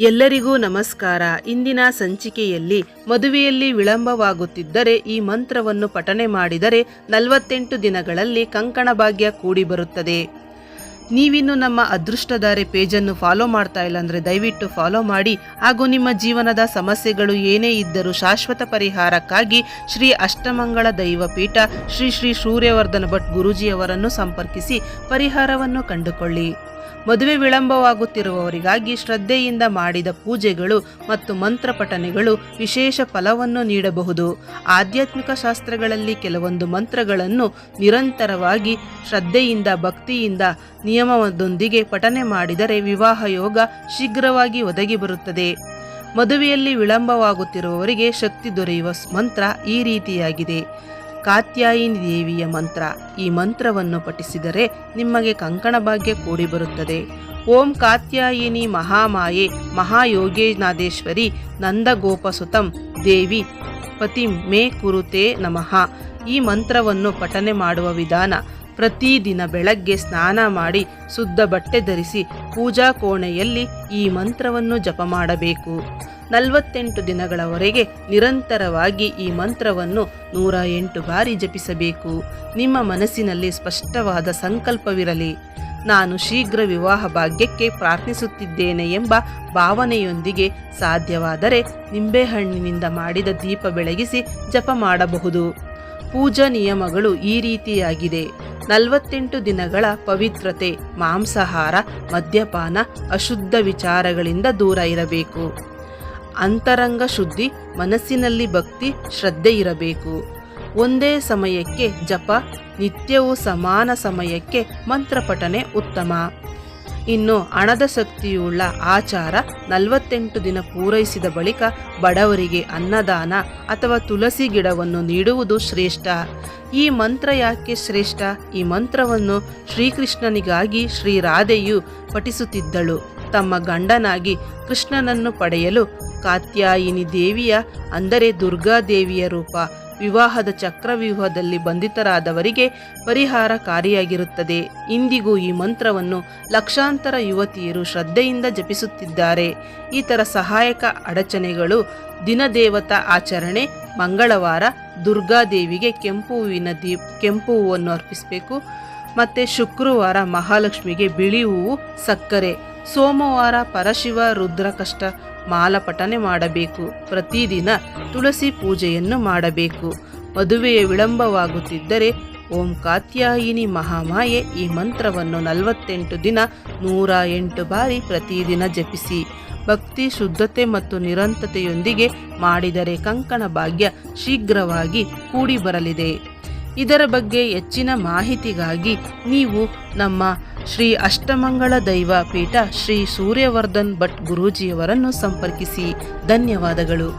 ಎಲ್ಲರಿಗೂ ನಮಸ್ಕಾರ. ಇಂದಿನ ಸಂಚಿಕೆಯಲ್ಲಿ ಮದುವೆಯಲ್ಲಿ ವಿಳಂಬವಾಗುತ್ತಿದ್ದರೆ ಈ ಮಂತ್ರವನ್ನು ಪಠನೆ ಮಾಡಿದರೆ ನಲವತ್ತೆಂಟು ದಿನಗಳಲ್ಲಿ ಕಂಕಣ ಭಾಗ್ಯ ಕೂಡಿ ಬರುತ್ತದೆ. ನೀವಿನ್ನು ನಮ್ಮ ಅದೃಷ್ಟಧಾರೆ ಪೇಜನ್ನು ಫಾಲೋ ಮಾಡ್ತಾ ಇಲ್ಲ ಅಂದರೆ ದಯವಿಟ್ಟು ಫಾಲೋ ಮಾಡಿ. ಹಾಗೂ ನಿಮ್ಮ ಜೀವನದ ಸಮಸ್ಯೆಗಳು ಏನೇ ಇದ್ದರೂ ಶಾಶ್ವತ ಪರಿಹಾರಕ್ಕಾಗಿ ಶ್ರೀ ಅಷ್ಟಮಂಗಳ ದೈವ ಪೀಠ ಶ್ರೀ ಶ್ರೀ ಸೂರ್ಯವರ್ಧನ ಭಟ್ ಗುರೂಜಿಯವರನ್ನು ಸಂಪರ್ಕಿಸಿ ಪರಿಹಾರವನ್ನು ಕಂಡುಕೊಳ್ಳಿ. ಮದುವೆ ವಿಳಂಬವಾಗುತ್ತಿರುವವರಿಗಾಗಿ ಶ್ರದ್ಧೆಯಿಂದ ಮಾಡಿದ ಪೂಜೆಗಳು ಮತ್ತು ಮಂತ್ರ ಪಠನೆಗಳು ವಿಶೇಷ ಫಲವನ್ನು ನೀಡಬಹುದು. ಆಧ್ಯಾತ್ಮಿಕ ಶಾಸ್ತ್ರಗಳಲ್ಲಿ ಕೆಲವೊಂದು ಮಂತ್ರಗಳನ್ನು ನಿರಂತರವಾಗಿ ಶ್ರದ್ಧೆಯಿಂದ, ಭಕ್ತಿಯಿಂದ ನಿಯಮದೊಂದಿಗೆ ಪಠನೆ ಮಾಡಿದರೆ ವಿವಾಹ ಯೋಗ ಶೀಘ್ರವಾಗಿ ಒದಗಿ ಬರುತ್ತದೆ. ಮದುವೆಯಲ್ಲಿ ವಿಳಂಬವಾಗುತ್ತಿರುವವರಿಗೆ ಶಕ್ತಿ ದೊರೆಯುವ ಮಂತ್ರ ಈ ರೀತಿಯಾಗಿದೆ. ಕಾತ್ಯಾಯಿನಿ ದೇವಿಯ ಮಂತ್ರ. ಈ ಮಂತ್ರವನ್ನು ಪಠಿಸಿದರೆ ನಿಮಗೆ ಕಂಕಣ ಭಾಗ್ಯ ಕೂಡಿ ಬರುತ್ತದೆ. ಓಂ ಕಾತ್ಯಾಯಿನಿ ಮಹಾಮಾಯೆ ಮಹಾಯೋಗೇನಾದೇಶ್ವರಿ ನಂದಗೋಪಸುತಂ ದೇವಿ ಪತಿಂ ಮೇ ಕುರುತೆ ನಮಃ. ಈ ಮಂತ್ರವನ್ನು ಪಠನೆ ಮಾಡುವ ವಿಧಾನ ಪ್ರತಿದಿನ ಬೆಳಗ್ಗೆ ಸ್ನಾನ ಮಾಡಿ ಶುದ್ಧ ಬಟ್ಟೆ ಧರಿಸಿ ಪೂಜಾ ಕೋಣೆಯಲ್ಲಿ ಈ ಮಂತ್ರವನ್ನು ಜಪ ಮಾಡಬೇಕು. ನಲವತ್ತೆಂಟು ದಿನಗಳವರೆಗೆ ನಿರಂತರವಾಗಿ ಈ ಮಂತ್ರವನ್ನು ನೂರ ಎಂಟು ಬಾರಿ ಜಪಿಸಬೇಕು. ನಿಮ್ಮ ಮನಸ್ಸಿನಲ್ಲಿ ಸ್ಪಷ್ಟವಾದ ಸಂಕಲ್ಪವಿರಲಿ. ನಾನು ಶೀಘ್ರ ವಿವಾಹ ಭಾಗ್ಯಕ್ಕೆ ಪ್ರಾರ್ಥಿಸುತ್ತಿದ್ದೇನೆ ಎಂಬ ಭಾವನೆಯೊಂದಿಗೆ ಸಾಧ್ಯವಾದರೆ ನಿಂಬೆಹಣ್ಣಿನಿಂದ ಮಾಡಿದ ದೀಪ ಬೆಳಗಿಸಿ ಜಪ ಮಾಡಬಹುದು. ಪೂಜಾ ನಿಯಮಗಳು ಈ ರೀತಿಯಾಗಿದೆ. ನಲವತ್ತೆಂಟು ದಿನಗಳ ಪವಿತ್ರತೆ, ಮಾಂಸಾಹಾರ, ಮದ್ಯಪಾನ, ಅಶುದ್ಧ ವಿಚಾರಗಳಿಂದ ದೂರ ಇರಬೇಕು. ಅಂತರಂಗ ಶುದ್ಧಿ, ಮನಸ್ಸಿನಲ್ಲಿ ಭಕ್ತಿ, ಶ್ರದ್ಧೆ ಇರಬೇಕು. ಒಂದೇ ಸಮಯಕ್ಕೆ ಜಪ, ನಿತ್ಯವೂ ಸಮಾನ ಸಮಯಕ್ಕೆ ಮಂತ್ರಪಠನೆ ಉತ್ತಮ. ಇನ್ನು ಹಣದ ಶಕ್ತಿಯುಳ್ಳ ಆಚಾರ ನಲವತ್ತೆಂಟು ದಿನ ಪೂರೈಸಿದ ಬಳಿಕ ಬಡವರಿಗೆ ಅನ್ನದಾನ ಅಥವಾ ತುಳಸಿ ಗಿಡವನ್ನು ನೀಡುವುದು ಶ್ರೇಷ್ಠ. ಈ ಮಂತ್ರ ಯಾಕೆ ಶ್ರೇಷ್ಠ? ಈ ಮಂತ್ರವನ್ನು ಶ್ರೀಕೃಷ್ಣನಿಗಾಗಿ ಶ್ರೀರಾಧೆಯು ಪಠಿಸುತ್ತಿದ್ದಳು. ತಮ್ಮ ಗಂಡನಾಗಿ ಕೃಷ್ಣನನ್ನು ಪಡೆಯಲು ಕಾತ್ಯಾಯಿನಿ ದೇವಿಯ, ಅಂದರೆ ದುರ್ಗಾದೇವಿಯ ರೂಪ ವಿವಾಹದ ಚಕ್ರವ್ಯೂಹದಲ್ಲಿ ಬಂಧಿತರಾದವರಿಗೆ ಪರಿಹಾರಕಾರಿಯಾಗಿರುತ್ತದೆ ಇಂದಿಗೂ ಈ ಮಂತ್ರವನ್ನು ಲಕ್ಷಾಂತರ ಯುವತಿಯರು ಶ್ರದ್ಧೆಯಿಂದ ಜಪಿಸುತ್ತಿದ್ದಾರೆ. ಥರ ಸಹಾಯಕ ಅಡಚಣೆಗಳು ದಿನದೇವತಾ ಆಚರಣೆ, ಮಂಗಳವಾರ ದುರ್ಗಾದೇವಿಗೆ ಕೆಂಪು ಹೂವಿನ ದೀಪ್, ಕೆಂಪು ಹೂವನ್ನು ಅರ್ಪಿಸಬೇಕು. ಮತ್ತು ಶುಕ್ರವಾರ ಮಹಾಲಕ್ಷ್ಮಿಗೆ ಬಿಳಿ ಹೂವು ಸಕ್ಕರೆ. ಸೋಮವಾರ ಪರಶಿವ ರುದ್ರಕಷ್ಟ ಮಾಲ ಪಠನೆ ಮಾಡಬೇಕು. ಪ್ರತಿದಿನ ತುಳಸಿ ಪೂಜೆಯನ್ನು ಮಾಡಬೇಕು. ಮದುವೆಯ ವಿಳಂಬವಾಗುತ್ತಿದ್ದರೆ ಓಂ ಕಾತ್ಯಾಯಿನಿ ಮಹಾಮಾಯೆ ಈ ಮಂತ್ರವನ್ನು ನಲವತ್ತೆಂಟು ದಿನ ನೂರ ಎಂಟು ಬಾರಿ ಪ್ರತಿದಿನ ಜಪಿಸಿ. ಭಕ್ತಿ, ಶುದ್ಧತೆ ಮತ್ತು ನಿರಂತತೆಯೊಂದಿಗೆ ಮಾಡಿದರೆ ಕಂಕಣ ಭಾಗ್ಯ ಶೀಘ್ರವಾಗಿ ಕೂಡಿ ಬರಲಿದೆ ಇದರ ಬಗ್ಗೆ ಹೆಚ್ಚಿನ ಮಾಹಿತಿಗಾಗಿ ನೀವು ನಮ್ಮ ಶ್ರೀ ಅಷ್ಟಮಂಗಳ ದೈವ ಪೀಠ ಶ್ರೀ ಸೂರ್ಯವರ್ಧನ್ ಭಟ್ ಗುರೂಜಿಯವರನ್ನು ಸಂಪರ್ಕಿಸಿ. ಧನ್ಯವಾದಗಳು.